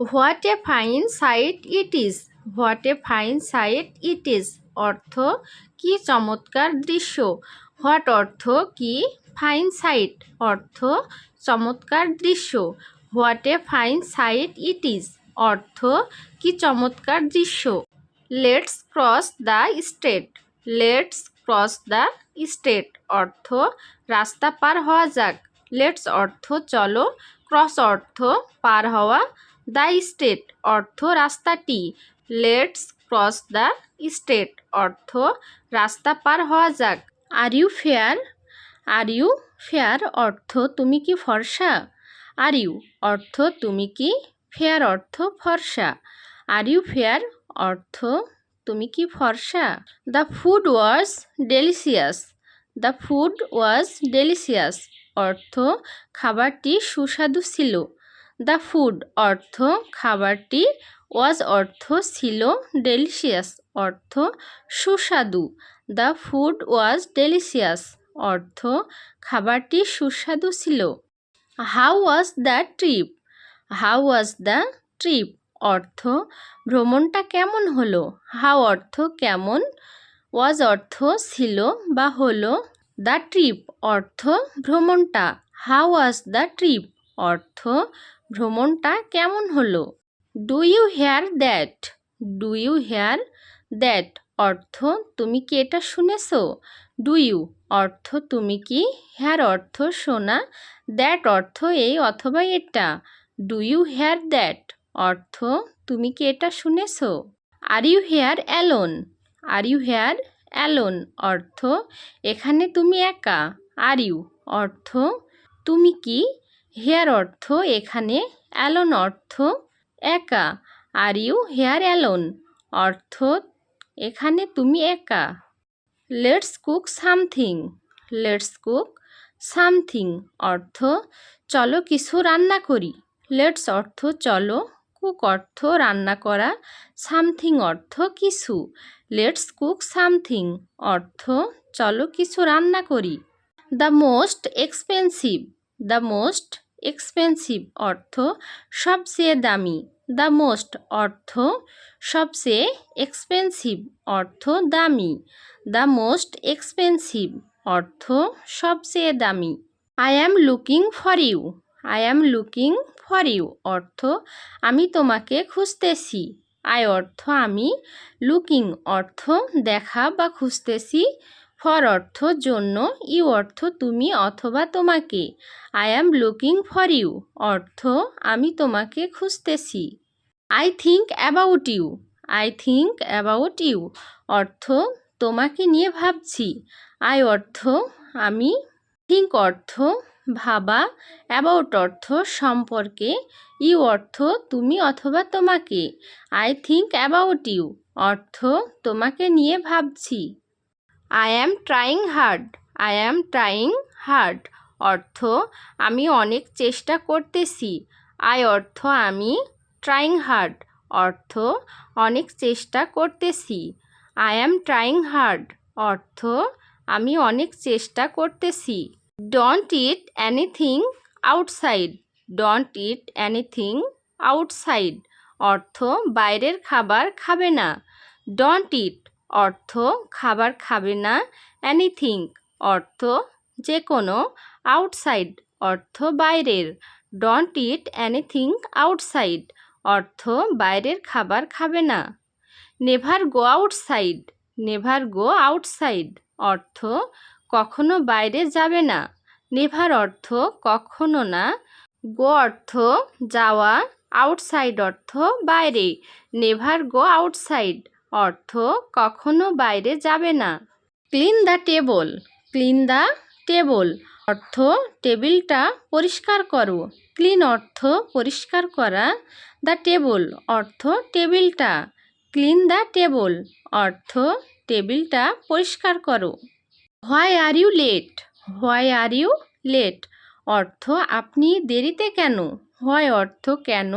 What a fine sight it is? What a fine sight it is? অর্থ, কি চমৎকার দৃশ্য? হোয়াট অর্থ, কি ফাইন সাইট? অর্থ, চমৎকার দৃশ্য। What a fine sight it is? অর্থ, কি চমৎকার দৃশ্য? Let's cross the state. Let's cross the straight অর্থ, রাস্তা পার হওয়া যাক। লেটস অর্থ, চলো। ক্রস অর্থ, পার হওয়া দ্য স্ট্রেট অর্থ রাস্তাটি। লেটস ক্রস দ্য স্ট্রেট অর্থ রাস্তা পার হওয়া যাক। Are you fair? Are you fair অর্থ তুমি কি ফর্সা? আর ইউ অর্থ তুমি কি ফেয়ার অর্থ ফর্সা? আর ইউ ফেয়ার অর্থ তুমি কি ফর্সা? The food was delicious the food was delicious অর্থ খাবারটি সুস্বাদু ছিল। দ্য ফুড অর্থ খাবারটি ওয়াজ অর্থ ছিল ডেলিশিয়াস, অর্থ সুস্বাদু। দ্য ফুড ওয়াজ ডেলিশিয়াস, অর্থ খাবারটি সুস্বাদু ছিল। How was the trip? How was the trip? অর্থ ভ্রমণটা কেমন হলো? হাউ অর্থ কেমন? ওয়াজ অর্থ ছিল বা হলো দ্য ট্রিপ? অর্থ ভ্রমণটা। How was the trip? অর্থ ভ্রমণটা কেমন হলো? Do you hear that do you hear that অর্থ, তুমি কি এটা শুনেছো? ডু ইউ অর্থ, তুমি কি হেয়ার অর্থ, শোনা। দ্যাট অর্থ এই অথবা এটা। ডু ইউ হেয়ার দ্যাট অর্থ, তুমি কি এটা শুনেছো? Are you here alone are you here alone অর্থ, এখানে তুমি একা। আর ইউ অর্থ, তুমি কি হেয়ার অর্থ এখানে অ্যালোন অর্থ একা। Are you here alone? অর্থ এখানে তুমি একা। Let's cook something let's cook something অর্থ চলো কিছু রান্না করি। লেটস অর্থ চলো কুক অর্থ রান্না করা। সামথিং অর্থ কিছু। লেটস কুক সামথিং অর্থ চলো কিছু রান্না করি। The most expensive the most expensive অর্থ, সবচেয়ে দামি দ্য মোস্ট অর্থ, সবচেয়ে এক্সপেন্সিভ অর্থ দামি দ্য মোস্ট এক্সপেন্সিভ অর্থ সবচেয়ে দামি। I am looking for you I am looking for you অর্থ আমি তোমাকে খুঁজতেছি আই অর্থ আমি লুকিং অর্থ দেখা বা খুঁজতেছি ফর অর্থ জন্য ইউ অর্থ তুমি অথবা তোমাকে। I am looking for you অর্থ আমি তোমাকে খুঁজতেছি। I think about you I think about you অর্থ তোমাকে নিয়ে ভাবছি। আই অর্থ আমি থিঙ্ক অর্থ, ভাবা অ্যাবাউট অর্থ সম্পর্কে। ইউ অর্থ তুমি অথবা তোমাকে। আই থিঙ্ক অ্যাবাউট ইউ অর্থ তোমাকে নিয়ে ভাবছি। I am trying hard I am trying hard অর্থ, আমি অনেক চেষ্টা করতেছি। আই অর্থ, আমি ট্রাইং হার্ড অর্থ, অনেক চেষ্টা করতেছি। আই অ্যাম ট্রাইং হার্ড অর্থ, আমি অনেক চেষ্টা করতেছি। Don't eat anything outside don't eat anything outside অর্থ, বাইরের খাবার খাবে না। ডোন্ট ইট অর্থ খাবার খাবে না অ্যানিথিং অর্থ যে কোনো আউটসাইড অর্থ বাইরের ডন্ট ইট অ্যানিথিং আউটসাইড অর্থ বাইরের খাবার খাবে না never go outside never go outside অর্থ কখনো বাইরে যাবে না নেভার অর্থ কখনো না গো অর্থ যাওয়া আউটসাইড অর্থ বাইরে নেভার গো আউটসাইড অর্থ কখনো বাইরে যাবে না। Clean the table, clean the table. অর্থ টেবিলটা পরিষ্কার করো। ক্লিন অর্থ পরিষ্কার করা। দ্য টেবল, অর্থ টেবিলটা। ক্লিন দ্য টেবল, অর্থ টেবিলটা পরিষ্কার করো। Why are you late? Why are you late? অর্থ আপনি দেরিতে কেন? হোয়াই অর্থ কেন?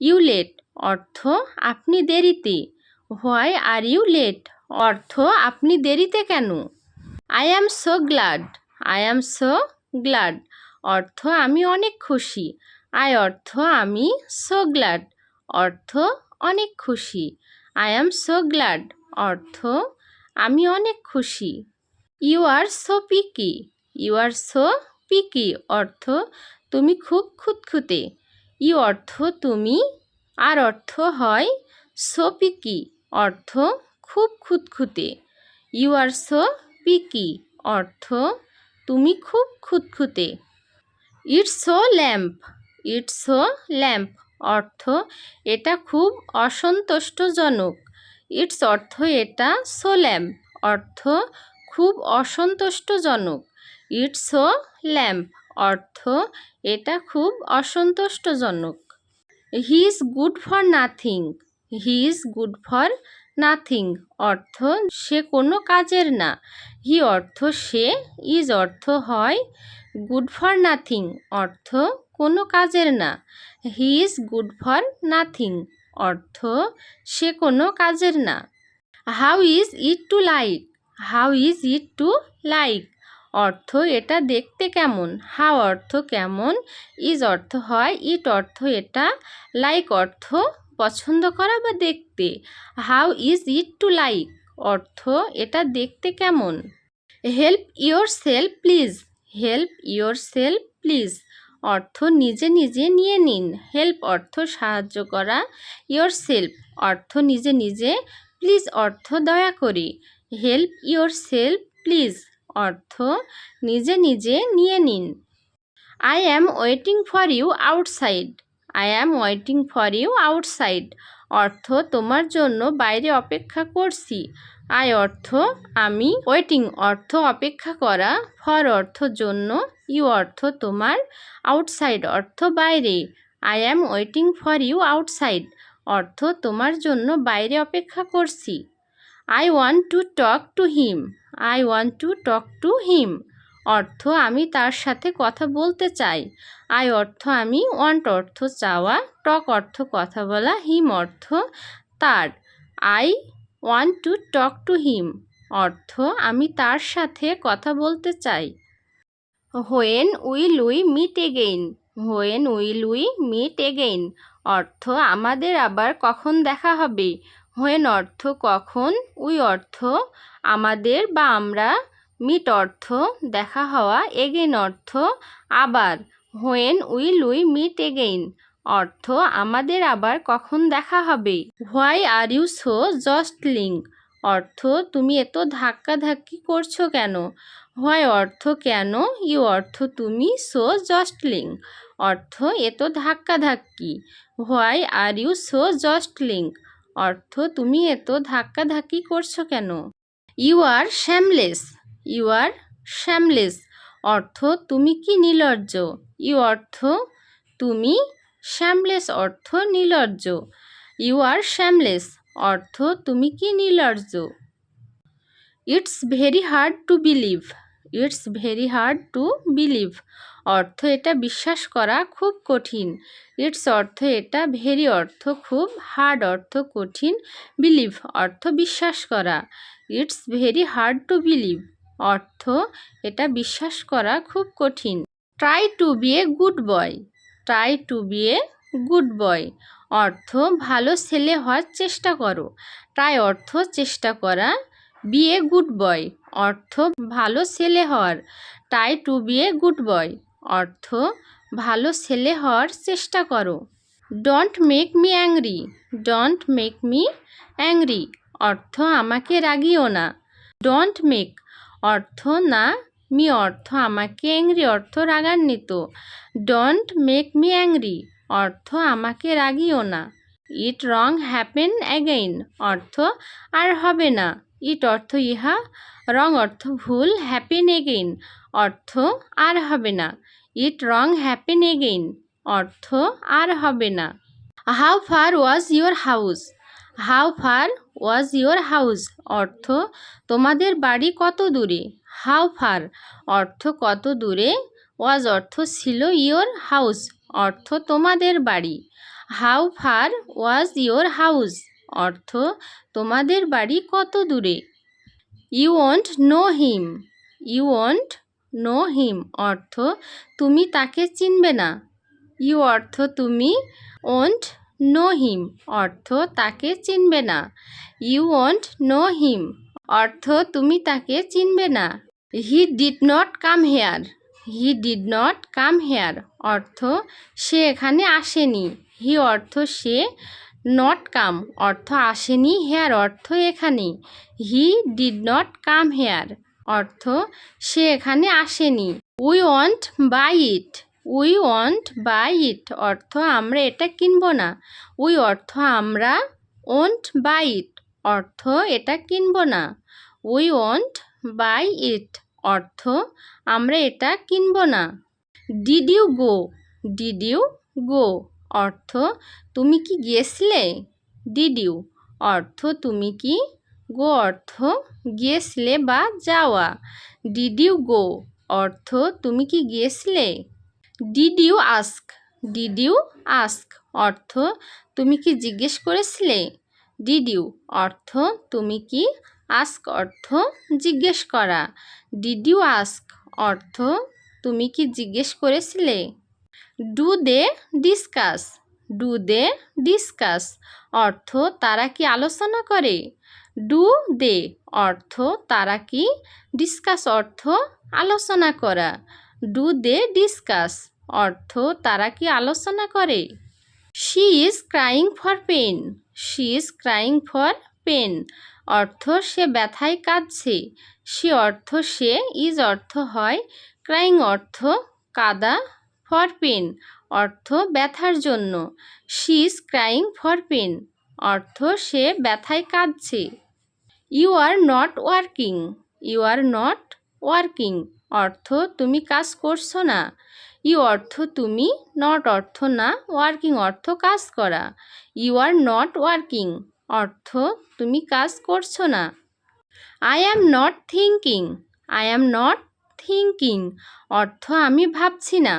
You late? অর্থ আপনি দেরিতে। Why are you late? অর্থ, আপনি দেরিতে কেন? I am so glad. I am so glad. অর্থ, আমি অনেক খুশি। আই, অর্থ, আমি সো গ্লাড। অর্থ, অনেক খুশি। আই অ্যাম সো গ্ল্যাড অর্থ, আমি অনেক খুশি। You are so picky. You are so picky. অর্থ, তুমি খুব খুঁতখুঁতে। ই অর্থ, তুমি, আর অর্থ হয় সো পিকি। অর্থ খুব খুঁতখুঁতে। ইউ আর সো পিকি অর্থ, তুমি খুব খুঁতখুঁতে। It's so lamp it's so lamp অর্থ, এটা খুব অসন্তুষ্টজনক। ইটস অর্থ, এটা সো ল্যাম্প অর্থ, খুব অসন্তুষ্টজনক। ইটস সো ল্যাম্প অর্থ, এটা খুব অসন্তুষ্টজনক। He is good for nothing he is good for nothing অর্থ সে কোনো কাজের না। হি অর্থ সে ইজ অর্থ হয় গুড ফর নাথিং অর্থ কোনো কাজের না। He is good for nothing অর্থ সে কোনো কাজের না। How is it to like how is it to like অর্থ এটা দেখতে কেমন? হাউ অর্থ কেমন? ইজ অর্থ হয় ইট অর্থ এটা লাইক অর্থ পছন্দ করা বা দেখতে? How is it to like অর্থ, এটা দেখতে কেমন? Help yourself please help yourself please অর্থ, নিজে নিজে নিয়ে নিন। হেল্প অর্থ, সাহায্য করা। ইয়োর সেলফ অর্থ, নিজে নিজে। প্লিজ অর্থ, দয়া করে। হেল্প ইয়োর সেলফ প্লিজ অর্থ, নিজে নিজে নিয়ে নিন। I am waiting for you outside I am waiting for you outside অর্থ, তোমার জন্য বাইরে অপেক্ষা করছি। আই অর্থ, আমি ওয়েটিং অর্থ, অপেক্ষা করা। ফর অর্থ, জন্য। ইউ অর্থ, তোমার আউটসাইড অর্থ, বাইরে। I am waiting for you outside অর্থ, তোমার জন্য বাইরে অপেক্ষা করছি। I want to talk to him I want to talk to him অর্থ আমি তার সাথে কথা বলতে চাই। আই অর্থ আমি ওয়ান্ট অর্থ চাওয়া, টক অর্থ কথা বলা হিম অর্থ তার। I want to talk to him অর্থ আমি তার সাথে কথা বলতে চাই। When will we meet again when will we meet again অর্থ আমাদের আবার কখন দেখা হবে? হোয়েন অর্থ কখন? উই অর্থ আমাদের বা আমরা মিট অর্থ দেখা হওয়া এগেইন অর্থ আবার when will we meet again অর্থ আমাদের আবার কখন দেখা হবে। Why are you so just jostling অর্থ তুমি এত ধাক্কাধাক্কি করছ কেন? হোয়াই অর্থ কেন? ইউ অর্থ তুমি সো জস্টলিং অর্থ এত ধাক্কাধাক্কি। Why are you so just jostling অর্থ তুমি এত ধাক্কাধাক্কি করছ কেন? ইউ আর শ্যামলেস ইউ আর শ্যামলেস অর্থ, তুমি কি নির্লজ্জ ইউ অর্থ, তুমি শ্যামলেস অর্থ নির্লজ্জ ইউ আর শ্যামলেস অর্থ, তুমি কি নির্লজ্জ it's very hard to believe it's very hard to believe অর্থ, এটা বিশ্বাস করা খুব কঠিন। ইটস অর্থ, এটা ভেরি অর্থ, খুব হার্ড অর্থ, কঠিন। বিলিভ অর্থ, বিশ্বাস করা। It's very hard to believe অর্থ, এটা বিশ্বাস করা খুব কঠিন। Try to be a good boy try to be a good boy অর্থ, ভালো ছেলে হওয়ার চেষ্টা করো। ট্রাই অর্থ, চেষ্টা করা। বি এ গুড বয় অর্থ, ভালো ছেলে হওয়ার। Try to be a good boy অর্থ, ভালো ছেলে হওয়ার চেষ্টা করো। Don't make me angry don't make me angry অর্থ, আমাকে রাগিও না। ডোন্ট মেক অর্থ না, মি অর্থ আমাকে অ্যাংরি অর্থ রাগান্বিত। ডোন্ট মেক মি অ্যাংরি, অর্থ আমাকে রাগিও না। ইট রং হ্যাপেন অ্যাগেইন, অর্থ আর হবে না। ইট অর্থ ইহা, রং অর্থ ভুল, হ্যাপেন এগেইন অর্থ আর হবে না। ইট রং হ্যাপেন এগেইন অর্থ আর হবে না। How far was your house? How far was your house অর্থ, তোমাদের বাড়ি কত দূরে? হাউ ফার অর্থ, কত দূরে? ওয়াজ অর্থ ছিল ইয়োর হাউস অর্থ, তোমাদের বাড়ি। How far was your house অর্থ, তোমাদের বাড়ি কত দূরে? You won't know him you won't know him অর্থ, তুমি তাকে চিনবে না। ইউ অর্থ, তুমি ওন্ট নো হিম অর্থ তাকে চিনবে না। ইউ ওয়ন্ট নো হিম অর্থ তুমি তাকে চিনবে না। He did not come here. He did not come here অর্থ সে এখানে আসেনি। হি অর্থ সে নট কাম অর্থ আসেনি, হেয়ার অর্থ এখানে। He did not come here অর্থ সে এখানে আসেনি। We want buy it. We want buy it অর্থ আমরা এটা কিনবো না। উই অর্থ আমরা ওন্ট বাই ইট অর্থ এটা কিনবো না। উই ওয়ান্ট বাই ইট অর্থ আমরা এটা কিনবো না। Did you go did you go অর্থ তুমি কি গিয়েছিলে? ডিড ইউ অর্থ তুমি কি গো? অর্থ গিয়েছিলে বা যাওয়া। ডিড ইউ গো অর্থ তুমি কি গিয়েছিলে? Did you ask did you ask অর্থ, তুমি কি জিজ্ঞেস করেছিলে? ডিড ইউ অর্থ, তুমি কি আস্ক অর্থ, জিজ্ঞেস করা। ডিড ইউ আস্ক অর্থ, তুমি কি জিজ্ঞেস করেছিলে? Do they discuss do they discuss অর্থ, তারা কি আলোচনা করে? ডু দে অর্থ, তারা কি ডিসকাস অর্থ, আলোচনা করা। ডু দে ডিসকাস অর্থ, তারা কি আলোচনা করে? She is crying for pain she is crying for pain অর্থ, সে ব্যথায় কাঁদছে। সে অর্থ, সে ইজ অর্থ হয় ক্রাইং অর্থ, কাদা ফর পেন অর্থ, ব্যথার জন্য। She is crying for pain অর্থ, সে ব্যথায় কাঁদছে। You are not working you are not working অর্থ তুমি কাজ করছ না। ইউ অর্থ তুমি নট অর্থ না ওয়ার্কিং অর্থ কাজ করা। ইউ আর নট ওয়ার্কিং অর্থ তুমি কাজ করছ না। I am not thinking I am not thinking অর্থ আমি ভাবছি না।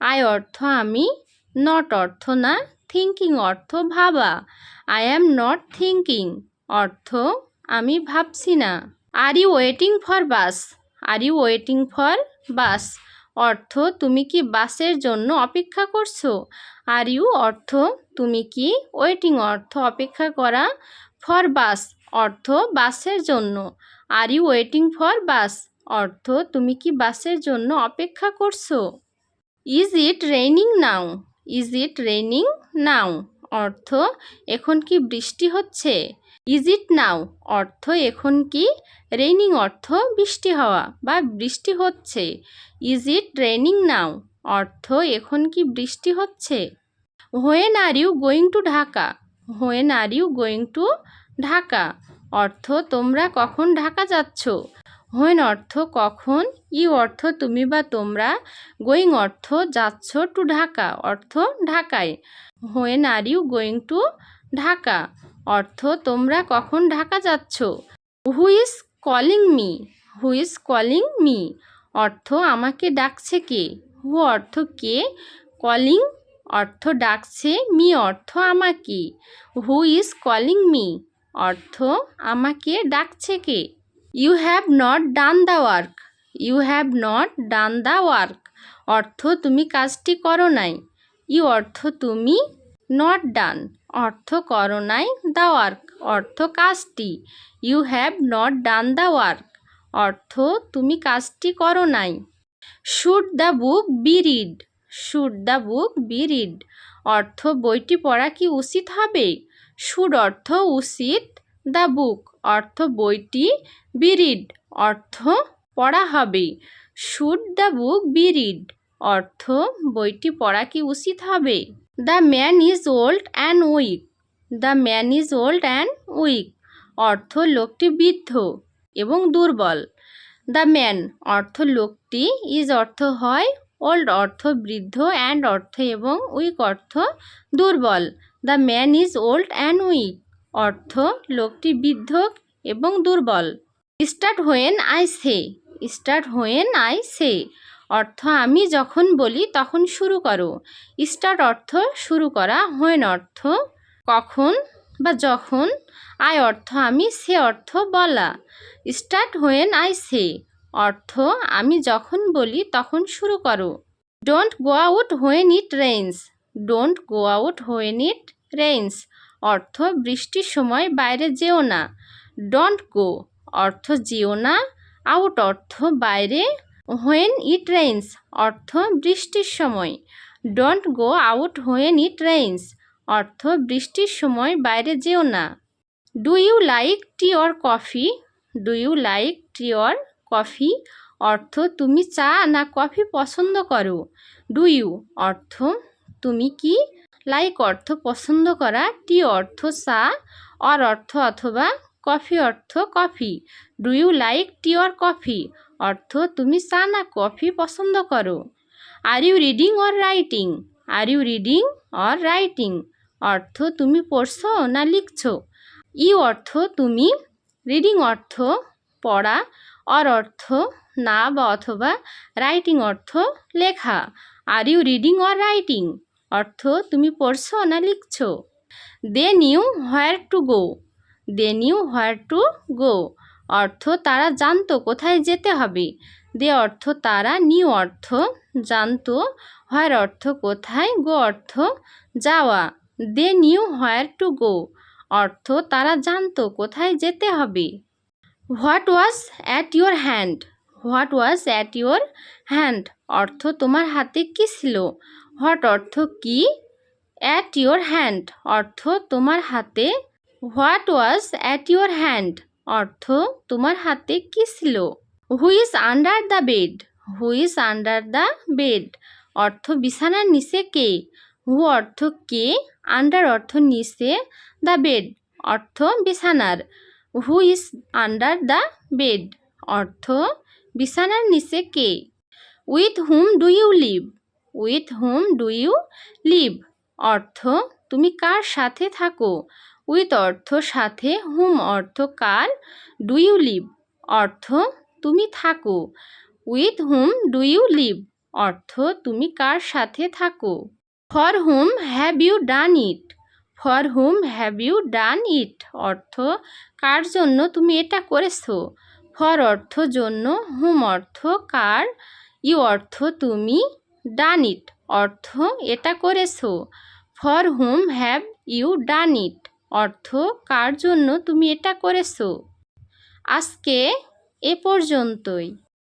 আই অর্থ আমি নট অর্থ না থিঙ্কিং অর্থ ভাবা। আই অ্যাম নট থিঙ্কিং অর্থ আমি ভাবছি না। Are you waiting for bus are you waiting for bus অর্থ, তুমি কি বাসের জন্য অপেক্ষা করছ? আর ইউ অর্থ, তুমি কি ওয়েটিং অর্থ, অপেক্ষা করা ফর বাস অর্থ, বাসের জন্য। Are you waiting for bus অর্থ, তুমি কি বাসের জন্য অপেক্ষা করছ? Is it raining now is it raining now অর্থ, এখন কি বৃষ্টি হচ্ছে? Is it now? অর্থ এখন কি? রেইনিং অর্থ বৃষ্টি হওয়া বা বৃষ্টি হচ্ছে। Is it raining now? অর্থ এখন কি বৃষ্টি হচ্ছে? When are you going to Dhaka? When are you going to Dhaka? অর্থ তোমরা কখন ঢাকা যাচ্ছ? হোয়েন অর্থ কখন? ইউ অর্থ তুমি বা তোমরা গোয়িং অর্থ যাচ্ছ টু ঢাকা? অর্থ ঢাকায়। When are you going to Dhaka? অর্থ, তোমরা কখন ঢাকা যাচ্ছ? Who is calling me who is calling me অর্থ, আমাকে ডাকছে কে? হু অর্থ, কে? কলিং অর্থ, ডাকছে মি। অর্থ, আমাকে। হু ইজ কলিং মি অর্থ, আমাকে ডাকছে কে? You have not done the work you have not done the work অর্থ, তুমি কাজটি করো নাই। ইউ অর্থ, তুমি নট ডান অর্থ করো নাই দ্য ওয়ার্ক, অর্থ কাজটি। You have not done the work, অর্থ তুমি কাজটি করো নাই should the book be read, should the book be read, অর্থ বইটি পড়া কি উচিত হবে? শুড অর্থ উচিত দ্য বুক, অর্থ বইটি বি রিড, অর্থ পড়া হবে। Should the book be read, অর্থ বইটি পড়া কি উচিত হবে? The man is old and weak the man is old and weak অর্থ লোকটি বৃদ্ধ এবং দুর্বল। দ্য ম্যান অর্থ লোকটি ইজ অর্থ হয় ওল্ড অর্থ বৃদ্ধ অ্যান্ড অর্থ এবং উইক অর্থ দুর্বল। The man is old and weak অর্থ লোকটি বৃদ্ধ এবং দুর্বল। Start when I say start when I say অর্থ আমি যখন বলি, তখন শুরু করো। স্টার্ট অর্থ শুরু করা হোয়েন অর্থ কখন বা যখন আই অর্থ আমি, সে অর্থ বলা। স্টার্ট হোয়েন আই সে অর্থ আমি যখন বলি, তখন শুরু করো। Don't go out when it rains don't go out when it rains অর্থ বৃষ্টির সময় বাইরে যেও না। ডোন্ট গো অর্থ যেও না আউট অর্থ বাইরে হোয়েন ইট রেইনস অর্থ বৃষ্টির সময়। Don't go out when it rains অর্থ বৃষ্টির সময় বাইরে যেও না। Do you like tea or coffee do you like tea or coffee অর্থ তুমি চা না কফি পছন্দ করো। ডু ইউ অর্থ তুমি কি? লাইক অর্থ পছন্দ করা টি অর্থ চা অর অর্থ অথবা কফি অর্থ coffee do you like tea or coffee অর্থ, তুমি চা না কফি পছন্দ করো। Are you reading or writing are you reading or writing অর্থ, তুমি পড়ছো না লিখছো? ই অর্থ, তুমি রিডিং অর্থ পড়া অর অর্থ না বা অথবা রাইটিং অর্থ লেখা। Are you reading or writing অর্থ, তুমি পড়ছো না লিখছো? They knew where to go they knew where to go অর্থ তারা জানতো কোথায় যেতে হবে। দে অর্থ তারা, নিউ অর্থ জানতো, হোয়ার অর্থ কোথায়, গো অর্থ যাওয়া। They knew where to go, অর্থ তারা জানতো কোথায় যেতে হবে। What was at your hand? What was at your hand? অর্থ তোমার হাতে কি ছিল? হোয়াট অর্থ কি? At your hand. অর্থ তোমার হাতে। What was at your hand? অর্থ, তোমার হাতে কি ছিল? Who's under the bed who's under the bed অর্থ, বিছানার নিচে কে? হু অর্থ, কে? আন্ডার অর্থ, নিচে দ্য বেড অর্থ, বিছানার। Who is under the bed অর্থ, বিছানার নিচে কে? With whom do you live with whom do you live অর্থ, তুমি কার সাথে থাকো? উইথ অর্থ সাথে, হুম অর্থ কার, ডু ইউ লিভ? অর্থ, তুমি থাকো। With whom, do you live? অর্থ, তুমি কার সাথে থাকো? For whom, have you done it? For whom, have you done it? অর্থ, কার জন্য তুমি এটা করেছ? ফর অর্থ জন্য, হুম অর্থ কার? ইউ অর্থ, তুমি ডান ইট? অর্থ, এটা করেছ? For whom, have you done it? অর্থ কার জন্য তুমি এটা করেছ? আজকে এ পর্যন্তই।